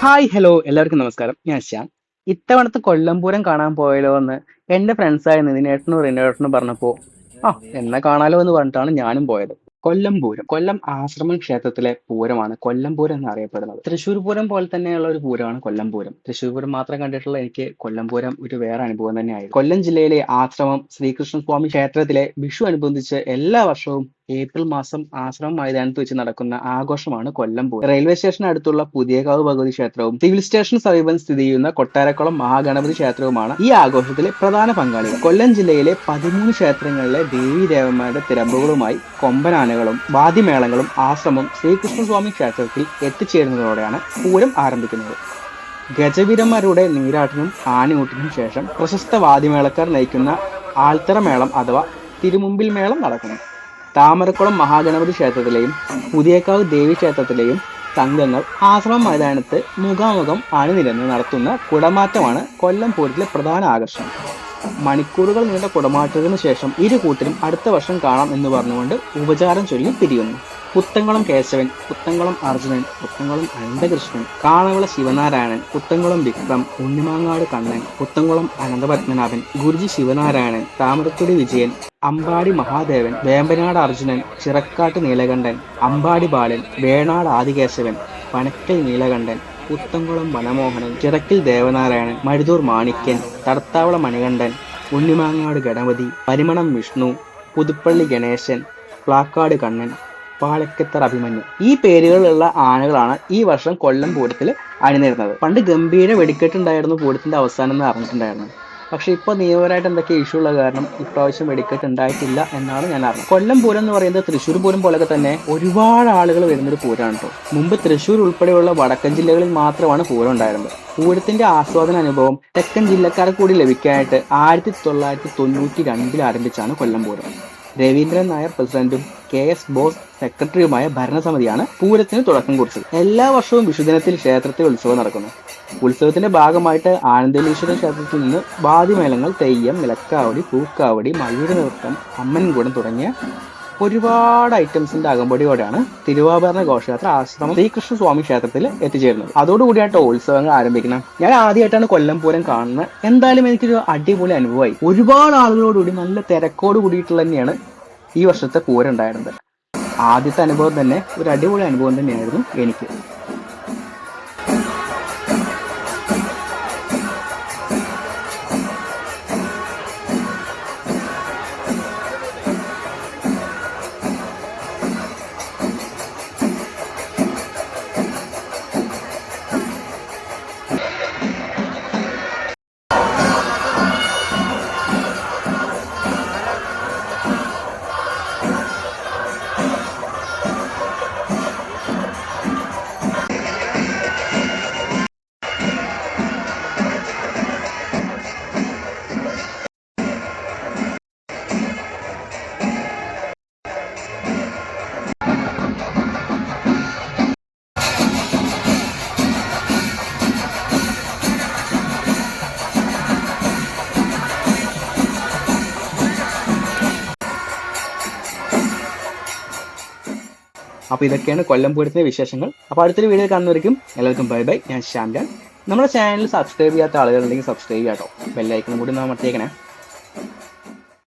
Hi hello എല്ലാവർക്കും നമസ്കാരം. ഞാൻ ശ്യാം. ഇത്തവണത്തെ കൊല്ലംപൂരം കാണാൻ പോയാലോ എന്ന് എന്റെ ഫ്രണ്ട്സായ നിതിനേട്ടനും റിനേട്ടനും പറഞ്ഞപ്പോൾ ആ എന്നാ കാണാലോ എന്ന് പറഞ്ഞിട്ടാണ് ഞാനും പോയത്. കൊല്ലംപൂരം കൊല്ലം ആശ്രമം ക്ഷേത്രത്തിലെ പൂരമാണ് കൊല്ലംപൂരം എന്ന് അറിയപ്പെടുന്നത് തൃശ്ശൂർ പൂരം പോലെ തന്നെയുള്ള ഒരു പൂരമാണ് കൊല്ലംപൂരം. തൃശ്ശൂർ പൂരം മാത്രം കണ്ടിട്ടുള്ള എനിക്ക് കൊല്ലംപൂരം ഒരു വേറെ അനുഭവം തന്നെയായിരുന്നു. കൊല്ലം ജില്ലയിലെ ആശ്രമം ശ്രീകൃഷ്ണസ്വാമി ക്ഷേത്രത്തിലെ വിഷു അനുബന്ധിച്ച് എല്ലാ വർഷവും ഏപ്രിൽ മാസം ആശ്രമം മൈതാനത്ത് വെച്ച് നടക്കുന്ന ആഘോഷമാണ് കൊല്ലം പൂരം. റെയിൽവേ സ്റ്റേഷൻ അടുത്തുള്ള പുതിയകാവ് ഭഗവതി ക്ഷേത്രവും സിവിൽ സ്റ്റേഷൻ സമീപം സ്ഥിതി ചെയ്യുന്ന കൊട്ടാരക്കുളം മഹാഗണപതി ക്ഷേത്രവുമാണ് ഈ ആഘോഷത്തിലെ പ്രധാന പങ്കാളികൾ. കൊല്ലം ജില്ലയിലെ പതിമൂന്ന് ക്ഷേത്രങ്ങളിലെ ദേവി ദേവന്മാരുടെ തിരമ്പുകളുമായി കൊമ്പനാനകളും വാദ്യമേളങ്ങളും ആശ്രമം ശ്രീകൃഷ്ണസ്വാമി ക്ഷേത്രത്തിൽ എത്തിച്ചേരുന്നതോടെയാണ് പൂരം ആരംഭിക്കുന്നത്. ഗജവീരന്മാരുടെ നീരാട്ടിനും ആനയൂട്ടിനും ശേഷം പ്രശസ്ത വാദ്യമേളക്കാർ നയിക്കുന്ന ആൽത്തറമേളം അഥവാ തിരുമുമ്പിൽ മേളം നടക്കുന്നു. താമരക്കുളം മഹാഗണപതി ക്ഷേത്രത്തിലെയും പുതിയക്കാവ് ദേവി ക്ഷേത്രത്തിലെയും സംഘങ്ങൾ ആശ്രമ മൈതാനത്ത് മുഖാമുഖം അണിനിരന്ന് നടത്തുന്ന കുടമാറ്റമാണ് കൊല്ലം പൂരത്തിലെ പ്രധാന ആകർഷണം. മണിക്കൂറുകൾ നീണ്ട കുടമാറ്റത്തിന് ശേഷം ഇരു കൂട്ടരും അടുത്ത വർഷം കാണാം എന്ന് പറഞ്ഞുകൊണ്ട് ഉപചാരം ചൊല്ലി പിരിയുന്നു. പുത്തങ്കുളം കേശവൻ പുത്തങ്കുളം അർജുനൻ പുത്തങ്കുളം അനന്തകൃഷ്ണൻ കാണവിള ശിവനാരായണൻ പുത്തങ്കുളം വിക്രം ഉണ്ണിമാങ്ങാട് കണ്ണൻ പുത്തങ്കുളം അനന്തപത്മനാഭൻ ഗുരുജി ശിവനാരായണൻ താമരക്കുടി വിജയൻ അമ്പാടി മഹാദേവൻ വേമ്പനാട് അർജുനൻ ചിറക്കാട്ട് നീലകണ്ഠൻ അമ്പാടി ബാലൻ വേണാട് ആദികേശവൻ പനക്കൽ നീലകണ്ഠൻ പുത്തങ്കുളം മനമോഹനൻ ചിറക്കിൽ ദേവനാരായണൻ മരുതൂർ മാണിക്യൻ തടത്താവള മണികണ്ഠൻ ഉണ്ണിമാങ്ങാട് ഗണപതി പരിമണം വിഷ്ണു പുതുപ്പള്ളി ഗണേശൻ പ്ലാക്കാട് കണ്ണൻ പാലക്കത്തർ അഭിമന്യു. ഈ പേരുകളിലുള്ള ആനകളാണ് ഈ വർഷം കൊല്ലം പൂരത്തിൽ അണിനിരുന്നത്. പണ്ട് ഗംഭീര വെടിക്കെട്ടുണ്ടായിരുന്നു പൂരത്തിന്റെ അവസാനം എന്ന് അറിഞ്ഞിട്ടുണ്ടായിരുന്നു. പക്ഷെ ഇപ്പോൾ നിയമപരമായിട്ട് എന്തൊക്കെ ഇഷ്യൂ ഉള്ള കാരണം ഇപ്രാവശ്യം വെടിക്കെട്ട് ഉണ്ടായിട്ടില്ല എന്നാണ് ഞാൻ അറിഞ്ഞത്. കൊല്ലം പൂരം എന്ന് പറയുന്നത് തൃശ്ശൂർ പൂരം പോലൊക്കെ തന്നെ ഒരുപാട് ആളുകൾ വരുന്നൊരു പൂരമാണ് കേട്ടോ. മുമ്പ് തൃശ്ശൂർ ഉൾപ്പെടെയുള്ള വടക്കൻ ജില്ലകളിൽ മാത്രമാണ് പൂരം ഉണ്ടായിരുന്നത്. പൂരത്തിന്റെ ആസ്വാദന അനുഭവം തെക്കൻ ജില്ലക്കാർക്ക് കൂടി ലഭിക്കാനായിട്ട് ആയിരത്തി തൊള്ളായിരത്തി തൊണ്ണൂറ്റി രണ്ടിൽ ആരംഭിച്ചാണ് കൊല്ലം പൂരം. രവീന്ദ്രൻ നായർ പ്രസിഡന്റും കെ എസ് ബോസ് സെക്രട്ടറിയുമായ ഭരണസമിതിയാണ് പൂരത്തിന് തുടക്കം കുറിച്ചത്. എല്ലാ വർഷവും വിഷുദിനത്തിൽ ക്ഷേത്രത്തിൽ ഉത്സവം നടക്കുന്നു. ഉത്സവത്തിന്റെ ഭാഗമായിട്ട് ആനന്ദലീശ്വര ക്ഷേത്രത്തിൽ നിന്ന് വാദ്യമേളങ്ങൾ തെയ്യം നിലക്കാവടി പൂക്കാവടി മയൂര നൃത്തം അമ്മൻകൂടം തുടങ്ങിയ ഒരുപാട് ഐറ്റംസിന്റെ അകമ്പടിയോടെയാണ് തിരുവാഭരണ ഘോഷയാത്ര ആശ്രമം ശ്രീകൃഷ്ണ സ്വാമി ക്ഷേത്രത്തിൽ എത്തിച്ചേരുന്നത്. അതോടുകൂടിയായിട്ട് ഉത്സവങ്ങൾ ആരംഭിക്കുന്നത്. ഞാൻ ആദ്യമായിട്ടാണ് കൊല്ലം പൂരം കാണുന്നത്. എന്തായാലും എനിക്കൊരു അടിപൊളി അനുഭവമായി. ഒരുപാട് ആളുകളോടുകൂടി നല്ല തിരക്കോട് കൂടിയിട്ടുള്ള തന്നെയാണ് ഈ വർഷത്തെ പൂരം ഉണ്ടായിരുന്നത്. ആദ്യത്തെ അനുഭവം തന്നെ ഒരു അടിപൊളി അനുഭവം തന്നെയായിരുന്നു എനിക്ക്. അപ്പോൾ ഇതൊക്കെയാണ് കൊല്ലം പൂരത്തിന്റെ വിശേഷങ്ങൾ. അപ്പോൾ അടുത്തൊരു വീഡിയോ കാണുന്നവർക്കും എല്ലാവർക്കും ബൈ ബൈ ഞാൻ ശ്യാംജാൻ നമ്മുടെ ചാനൽ സബ്സ്ക്രൈബ് ചെയ്യാത്ത ആളുകളുണ്ടെങ്കിൽ സബ്സ്ക്രൈബ് ചെയ്യാട്ടോ. ബെല്ലൈക്കണം കൂടി നമ്മൾ അമർത്തിയേക്കണേ.